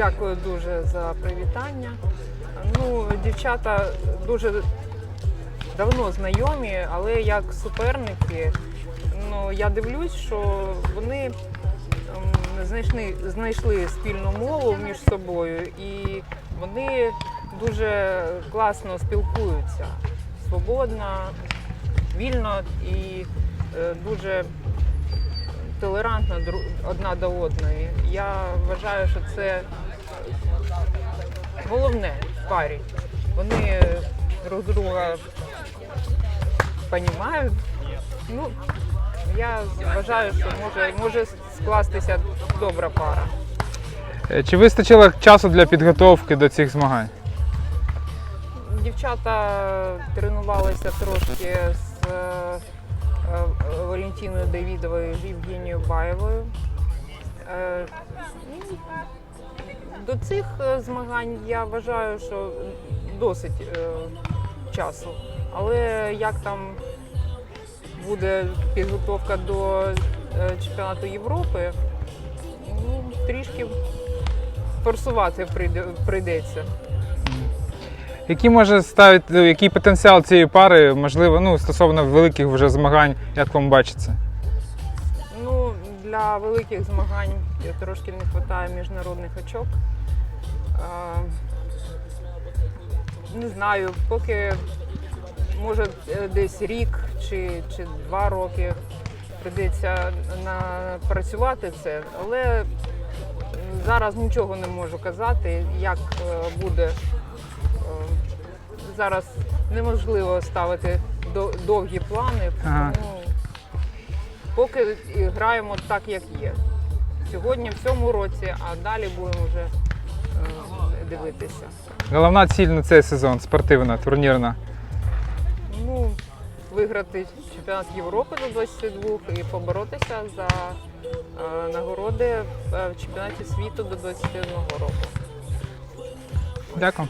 Дякую дуже за привітання. Ну, дівчата дуже давно знайомі, але як суперники, ну я дивлюсь, що вони ем, знайшли, знайшли спільну мову між собою і вони дуже класно спілкуються, свободно, вільно і е, дуже толерантно одна до одної. Я вважаю, що це головне в парі. Вони друг друга розуміють. Ну, я вважаю, що може, може скластися добра пара. Е, Чи вистачило часу для підготовки до цих змагань? Дівчата тренувалися трошки з е, е, Валентиною Давідовою і Євгенією Баєвою. До цих е, змагань я вважаю, що досить е, часу. Але як там буде підготовка до е, чемпіонату Європи, ну, трішки форсувати прийде- прийдеться. Який може ставити, ну, який потенціал цієї пари, можливо, ну, стосовно великих вже змагань, як вам бачиться? Для великих змагань трошки не вистачає міжнародних очок. Не знаю, поки може е, десь рік чи, чи два роки прийдеться напрацювати це, але зараз нічого не можу казати, як е, буде. Е, Зараз неможливо ставити до- довгі плани, Ага. тому поки граємо так, як є. Сьогодні в цьому році, а далі будемо вже е, дивитися. Головна ціль на цей сезон спортивна, турнірна. Ну, виграти чемпіонат Європи до 22 і поборотися за е, нагороди е, в чемпіонаті світу до 21 року. Дякую.